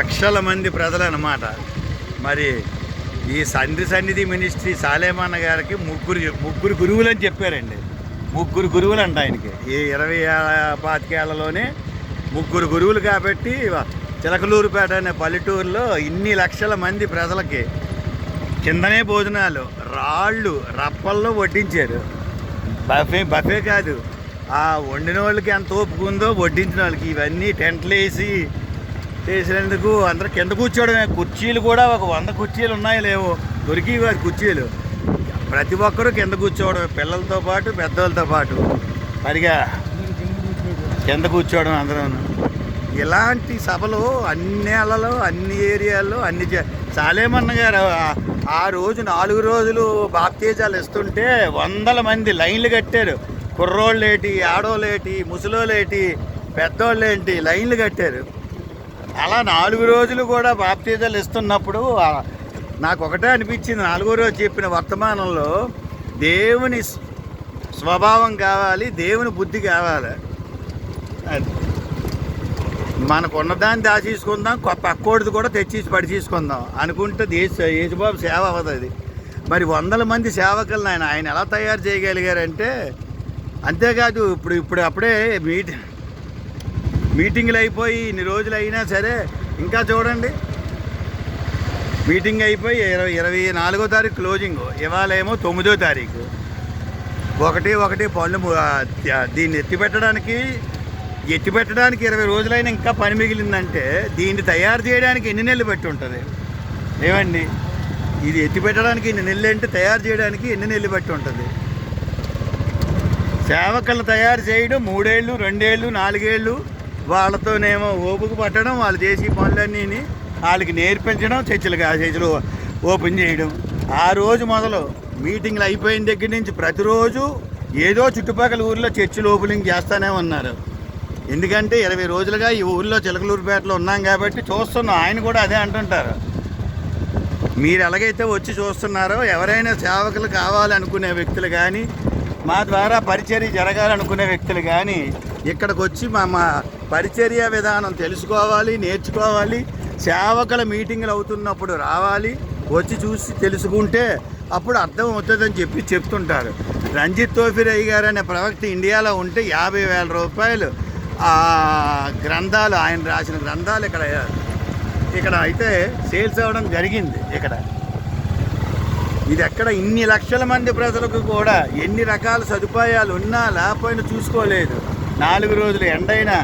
లక్షల మంది ప్రజలు అన్నమాట మరి ఈ సంధి సన్నిధి మినిస్ట్రీ సాలేమన్న గారికి ముగ్గురు ముగ్గురు గురువులు అని చెప్పారండి. ముగ్గురు గురువులు అంట ఆయనకి. ఈ ఇరవై పాతికేళ్ళలోనే ముగ్గురు గురువులు కాబట్టి చిలకలూరుపేట అనే పల్లెటూరులో ఇన్ని లక్షల మంది ప్రజలకి కిందనే భోజనాలు రాళ్ళు రప్పల్లో వడ్డించారు. బఫే బఫే కాదు. ఆ వండిన వాళ్ళకి ఎంత ఓపిక ఉందో వడ్డించిన వాళ్ళకి ఇవన్నీ టెంట్లు వేసి చేసినందుకు అందరూ కింద కూర్చోవడమే కుర్చీలు కూడా ఒక వంద కుర్చీలు ఉన్నాయి లేవో. దొరికి వారి కుర్చీలు. ప్రతి ఒక్కరూ కింద కూర్చోవడమే పిల్లలతో పాటు పెద్దవాళ్ళతో పాటు. మరిగా కింద కూర్చోవడం అందరూ ఇలాంటి సభలు అన్ని నెలలో అన్ని ఏరియాల్లో అన్ని చాలేమన్న సాలేమన్న గారు ఆ- ఆ రోజు నాలుగు రోజులు బాప్తీజాలు ఇస్తుంటే వందల మంది లైన్లు కట్టారు. కుర్రోళ్ళేటి ఆడోళ్ళేటి ముసలోళ్ళేటి పెద్దోళ్ళేంటి లైన్లు కట్టారు. అలా నాలుగు రోజులు కూడా బాప్తీజాలు ఇస్తున్నప్పుడు నాకు ఒకటే అనిపించింది. నాలుగో రోజు చెప్పిన వర్తమానంలో దేవుని స్వభావం కావాలి దేవుని బుద్ధి కావాలి. అది. మనకు ఉన్నదాన్ని దాచేసుకుందాం పక్కోడిది కూడా తెచ్చి పడి తీసుకుందాం అనుకుంటే దేశ యేసుబాబు సేవ అవ్వదు అది. మరి వందల మంది సేవకులను ఆయన ఆయన ఎలా తయారు చేయగలిగారంటే అంతేకాదు ఇప్పుడు ఇప్పుడు అప్పుడే మీటింగ్ మీటింగ్లు అయిపోయి ఇన్ని రోజులు అయినా సరే ఇంకా చూడండి. మీటింగ్ అయిపోయి ఇరవై ఇరవై నాలుగో తారీఖు క్లోజింగ్ ఇవాళ ఏమో తొమ్మిదో తారీఖు. ఒకటి ఒకటి పనులు దీన్ని ఎత్తిపెట్టడానికి ఎత్తిపెట్టడానికి ఇరవై రోజులైనా ఇంకా పని మిగిలిందంటే దీన్ని తయారు చేయడానికి ఎన్ని నెలలు పెట్టి ఉంటుంది? ఏమండి? ఇది ఎత్తిపెట్టడానికి ఎన్ని నెలలు అంటే తయారు చేయడానికి ఎన్ని నెలలు బట్టి ఉంటుంది? సేవకులను తయారు చేయడం మూడేళ్ళు రెండేళ్ళు నాలుగేళ్ళు వాళ్ళతోనేమో ఓపుకు పట్టడం వాళ్ళు చేసే పనులన్నీ వాళ్ళకి నేర్పించడం చర్చలు చర్చలు ఓపెన్ చేయడం. ఆ రోజు మొదలు మీటింగ్లు అయిపోయిన దగ్గర నుంచి ప్రతిరోజు ఏదో చుట్టుపక్కల ఊర్లో చర్చిలు ఓపెనింగ్ చేస్తానే ఉన్నారు. ఎందుకంటే ఇరవై రోజులుగా ఈ ఊర్లో చిలకలూరుపేటలో ఉన్నాం కాబట్టి చూస్తున్నాం ఆయన కూడా అదే అంటుంటారు. మీరు ఎలాగైతే వచ్చి చూస్తున్నారో ఎవరైనా సేవకులు కావాలనుకునే వ్యక్తులు కానీ మా ద్వారా పరిచర్య జరగాలనుకునే వ్యక్తులు కానీ ఇక్కడికి వచ్చి మా మా పరిచర్య విధానం తెలుసుకోవాలి నేర్చుకోవాలి సేవకుల మీటింగ్లు అవుతున్నప్పుడు రావాలి వచ్చి చూసి తెలుసుకుంటే అప్పుడు అర్థం అవుతుందని చెప్పి చెప్తుంటారు. రంజిత్ తోఫిరయ్య గారు అనే ప్రవక్త ఇండియాలో ఉంటే యాభై వేల రూపాయలు ఆ గ్రంథాలు ఆయన రాసిన గ్రంథాలు ఇక్కడ ఇక్కడ అయితే సేల్స్ అవ్వడం జరిగింది ఇక్కడ. ఇది ఎక్కడ ఇన్ని లక్షల మంది ప్రజలకు కూడా ఎన్ని రకాల సదుపాయాలు ఉన్నా లేకపోయినా చూసుకోలేదు. నాలుగు రోజులు ఎండైనా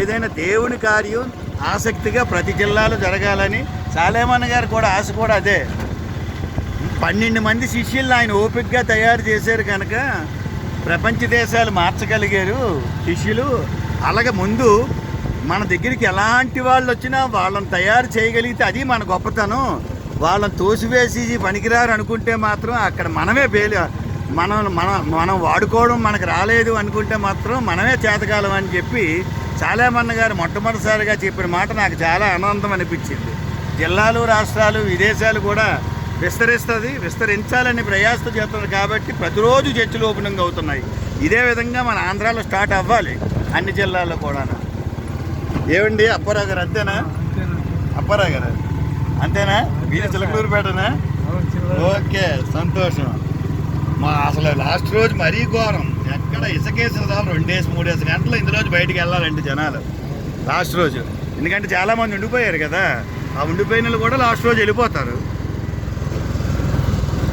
ఏదైనా దేవుని కార్యం ఆసక్తిగా ప్రతి జిల్లాలో జరగాలని సాలేమన్న గారు కూడా ఆశ కూడా అదే. పన్నెండు మంది శిష్యులను ఆయన ఓపికగా తయారు చేశారు కనుక ప్రపంచ దేశాలు మార్చగలిగారు శిష్యులు. అలాగే ముందు మన దగ్గరికి ఎలాంటి వాళ్ళు వచ్చినా వాళ్ళని తయారు చేయగలిగితే అది మన గొప్పతనం. వాళ్ళని తోసివేసి పనికిరారు అనుకుంటే మాత్రం అక్కడ మనమే బేలి మనం మన మనం వాడుకోవడం మనకు రాలేదు అనుకుంటే మాత్రం మనమే చేతకాలం అని చెప్పి చాలామన్న గారు మొట్టమొదటిసారిగా చెప్పిన మాట నాకు చాలా ఆనందం అనిపించింది. జిల్లాలు రాష్ట్రాలు విదేశాలు కూడా విస్తరిస్తుంది విస్తరించాలని ప్రయాస చేస్తున్నారు కాబట్టి ప్రతిరోజు చర్చలు ఓపెనింగ్ అవుతున్నాయి. ఇదే విధంగా మన ఆంధ్రాలో స్టార్ట్ అవ్వాలి అన్ని జిల్లాల్లో కూడా ఏమండి అప్పారావు గారు అంతేనా? అప్పారావు గారు. అంతేనా? మీరు చిలకలూరుపేటనా? ఓకే సంతోషం. మా అసలు లాస్ట్ రోజు మరీ ఘోరం. ఎక్కడ ఇసుకేసిన చాలు రెండేసి మూడేసి గంటలు ఇందులో బయటికి వెళ్ళాలండి జనాలు. లాస్ట్ రోజు. ఎందుకంటే చాలామంది ఉండిపోయారు కదా. ఆ ఉండిపోయిన వాళ్ళు కూడా లాస్ట్ రోజు వెళ్ళిపోతారు.